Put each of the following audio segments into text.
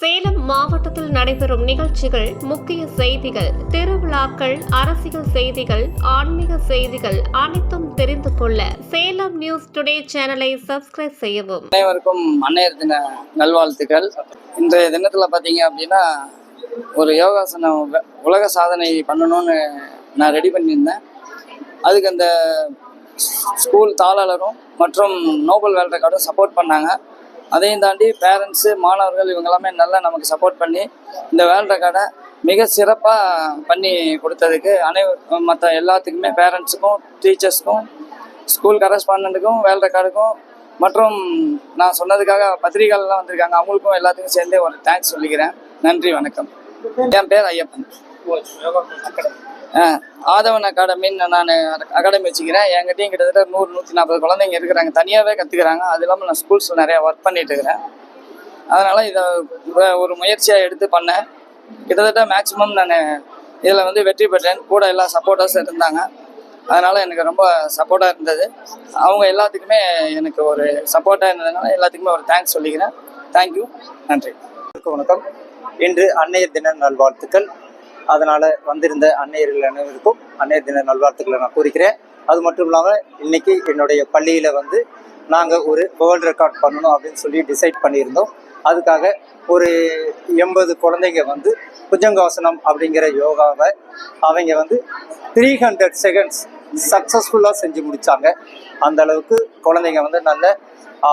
சேலம் மாவட்டத்தில் நடைபெறும் நிகழ்ச்சிகள் முக்கிய செய்திகள் திருவிழாக்கள் அரசியல் செய்திகள் ஆன்மீக செய்திகள் அனைத்தும் தெரிந்து கொள்ள சேலம் நியூஸ் டுடே சேனலை சப்ஸ்கிரைப் செய்யவும். அனைவருக்கும் அன்னையர் தின நல்வாழ்த்துக்கள். இன்றைய தினத்தில் பார்த்தீங்க அப்படின்னா ஒரு யோகாசனம் உ- உலக சாதனை பண்ணணும்னு நான் ரெடி பண்ணியிருந்தேன். அதுக்கு அந்த ஸ்கூல் தாளாளரும் மற்றும் நோபல் வேல்ட் ரெக்கார்டும் சப்போர்ட் பண்ணாங்க. அதையும் தாண்டி பேரண்ட்ஸு மாணவர்கள் இவங்க எல்லாமே நல்லா நமக்கு சப்போர்ட் பண்ணி இந்த வேர்ல்ட் ரெக்கார்டை மிக சிறப்பாக பண்ணி கொடுத்ததுக்கு அனைவர் மற்ற எல்லாத்துக்குமே பேரண்ட்ஸுக்கும் டீச்சர்ஸ்க்கும் ஸ்கூல் கரஸ்பாண்டண்ட்டுக்கும் வேர்ல்ட் ரெக்கார்டுக்கும் மற்றும் நான் சொன்னதுக்காக பத்திரிகைகள்லாம் வந்திருக்காங்க. அவங்களுக்கும் எல்லாத்துக்கும் சேர்ந்து ஒரு தேங்க்ஸ் சொல்லிக்கிறேன். நன்றி வணக்கம். என் பேர் ஐயப்பன். அக்கடை ஆதவன் அகாடமின்னு நான் அகாடமி வச்சுக்கிறேன். என்கிட்டயும் கிட்டத்தட்ட நூறு நூற்றி நாற்பது குழந்தைங்க இருக்கிறாங்க. தனியாகவே கற்றுக்குறாங்க அது இல்லாமல் நான் ஸ்கூல்ஸில் நிறையா ஒர்க் பண்ணிட்டு இருக்கிறேன். அதனால் இதை ஒரு முயற்சியாக எடுத்து பண்ணேன். கிட்டத்தட்ட மேக்ஸிமம் நான் இதில் வந்து வெற்றி பெற்றேன். கூட எல்லா சப்போர்ட்டர்ஸ் இருந்தாங்க. அதனால் எனக்கு ரொம்ப சப்போர்ட்டாக இருந்தது. அவங்க எல்லாத்துக்குமே எனக்கு ஒரு சப்போர்ட்டாக இருந்ததுனால எல்லாத்துக்குமே ஒரு தேங்க்ஸ் சொல்லிக்கிறேன். தேங்க்யூ நன்றி. வணக்கம். இன்று அன்னையர் தின நல்வாழ்த்துக்கள். அதனால் வந்திருந்த அன்னையர்கள் அனைவருக்கும் அன்னையர் தின நல்வாழ்த்துக்களை நான் கூறிக்கிறேன் அது மட்டும் இல்லாமல் இன்னைக்கு என்னுடைய பள்ளியில் வந்து நாங்கள் ஒரு வேர்ல்டு ரெக்கார்ட் பண்ணணும் அப்படின்னு சொல்லி டிசைட் பண்ணியிருந்தோம். அதுக்காக ஒரு எண்பது குழந்தைங்க வந்து புஜங்காசனம் அப்படிங்கிற யோகாவை அவங்க வந்து த்ரீ ஹண்ட்ரட் செகண்ட்ஸ் சக்ஸஸ்ஃபுல்லாக செஞ்சு முடித்தாங்க அந்த அளவுக்கு குழந்தைங்க வந்து நல்ல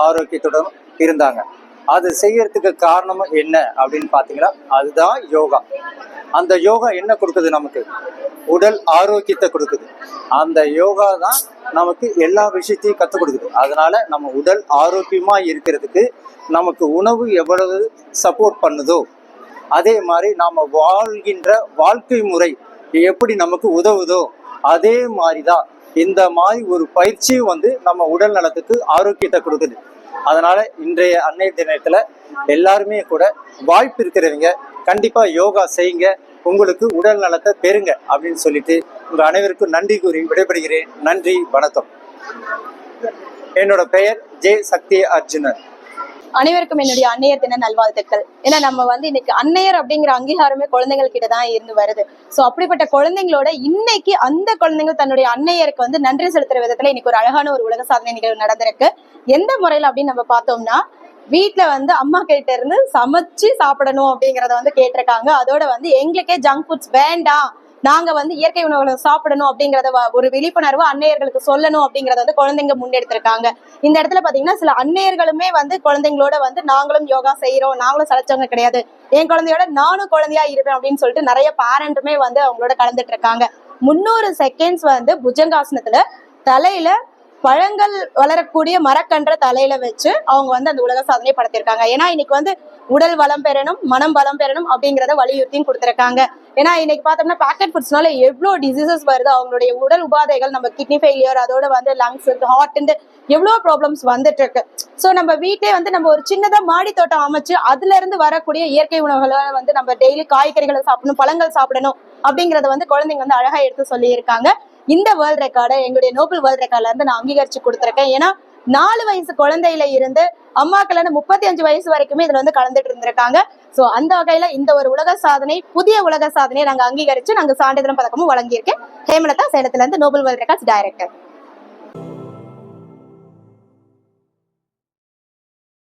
ஆரோக்கியத்துடன் இருந்தாங்க. அது செய்யறதுக்கு காரணம் என்ன அப்படின்னு பார்த்தீங்கன்னா அதுதான் யோகா. அந்த யோகா என்ன கொடுக்குது நமக்கு? உடல் ஆரோக்கியத்தை கொடுக்குது. அந்த யோகா தான் நமக்கு எல்லா விஷயத்தையும் கற்றுக் கொடுக்குது. அதனால நம்ம உடல் ஆரோக்கியமா இருக்கிறதுக்கு நமக்கு உணவு எவ்வளவு சப்போர்ட் பண்ணுதோ அதே மாதிரி நாம் வாழ்கின்ற வாழ்க்கை முறை எப்படி நமக்கு உதவுதோ அதே மாதிரி தான் இந்த மாதிரி ஒரு பயிற்சியும் வந்து நம்ம உடல் நலத்துக்கு ஆரோக்கியத்தை கொடுக்குது. அதனால இன்றைய அன்னைய தினத்துல எல்லாருமே கூட வாய்ப்பு இருக்கிறவங்க கண்டிப்பா யோகா செய்யுங்க. உங்களுக்கு உடல் நலத்தை பெறுங்க அப்படின்னு சொல்லிட்டு உங்க அனைவருக்கும் நன்றி கூறி விடைபெறுகிறேன். நன்றி வணக்கம். என்னோட பெயர் ஜே சக்தி அர்ஜுனன். அனைவருக்கும் என்னுடைய அன்னையர் தின நல்வாழ்த்துக்கள். ஏன்னா நம்ம வந்து இன்னைக்கு அன்னையர் அப்படிங்கிற அங்கீகாரமே குழந்தைகள் கிட்ட தான் இருந்து வருது. சோ அப்படிப்பட்ட குழந்தைங்களோட இன்னைக்கு அந்த குழந்தைங்க தன்னுடைய அன்னையருக்கு வந்து நன்றி செலுத்துற விதத்துல இன்னைக்கு ஒரு அழகான ஒரு உலக சாதனை நிகழ்வு நடந்திருக்கு. எந்த முறையில அப்படின்னு நம்ம பார்த்தோம்னா வீட்டில் வந்து அம்மா கிட்ட இருந்து சமைச்சு சாப்பிடணும் அப்படிங்கிறத வந்து கேட்டிருக்காங்க. அதோட வந்து எங்களுக்கே ஜங்க் ஃபுட்ஸ் வேண்டாம். நாங்க வந்து இயற்கை உணவுகளை சாப்பிடணும் அப்படிங்கறத வ- ஒரு விழிப்புணர்வு அன்னையர்களுக்கு சொல்லணும் அப்படிங்கறத வந்து குழந்தைங்க முன்னெடுத்திருக்காங்க. இந்த இடத்துல பாத்தீங்கன்னா சில அன்னையர்களுமே வந்து குழந்தைங்களோட வந்து நாங்களும் யோகா செய்யறோம் நாங்களும் சளைச்சவங்க கிடையாது. என் குழந்தையோட நானும் குழந்தையா இருப்பேன் அப்படின்னு சொல்லிட்டு நிறைய பேரண்ட்டுமே வந்து அவங்களோட கலந்துட்டு இருக்காங்க. முன்னூறு செகண்ட்ஸ் வந்து புஜங்காசனத்துல தலையில பழங்கள் வளரக்கூடிய மரக்கன்ற தலையில வச்சு அவங்க வந்து அந்த உலக சாதனையை படுத்திருக்காங்க. ஏன்னா இன்னைக்கு வந்து உடல் வளம் பெறணும் மனம் வளம் பெறணும் அப்படிங்கிறத வலியுறுத்தியும் கொடுத்துருக்காங்க. ஏன்னா இன்னைக்கு பார்த்தோம்னா பேக்கெட் ஃபுட்ஸ்னால எவ்வளோ டிசீசஸ் வருது அவங்களுடைய உடல் உபாதைகள் நம்ம கிட்னி ஃபெயிலியர் அதோட வந்து லங்ஸ் ஹார்ட் எவ்வளோ ப்ராப்ளம்ஸ் வந்துட்டு இருக்கு ஸோ நம்ம வீட்டே வந்து நம்ம ஒரு சின்னதா மாடி தோட்டம் அமைச்சு அதுல இருந்து வரக்கூடிய இயற்கை உணவுகளை வந்து நம்ம டெய்லி காய்கறிகளை சாப்பிடணும் பழங்கள் சாப்பிடணும் அப்படிங்கறத வந்து குழந்தைங்க வந்து அழகா எடுத்து சொல்லியிருக்காங்க. இந்த வேர்ல்ட் ரெக்கார்டை எங்களுடைய நோபல் வேர்ல்ட் ரெக்கார்ட்ல இருந்து நான் அங்கீகரிச்சு கொடுத்துருக்கேன். ஏன்னா நாலு வயசு குழந்தையில இருந்து அம்மாக்கள்னு முப்பத்தி அஞ்சு வயசு வரைக்குமே இதுல வந்து கலந்துட்டு இருந்திருக்காங்க. சோ அந்த வகையில இந்த ஒரு உலக சாதனை புதிய உலக சாதனையை நாங்க அங்கீகரிச்சு நாங்க சான்றிதழம் பதக்கமும் வழங்கியிருக்கேன். ஹேமலதா சேலத்துல இருந்து நோபல் வேர்ல்ட் ரெக்கார்ட்ஸ் டைரக்டர்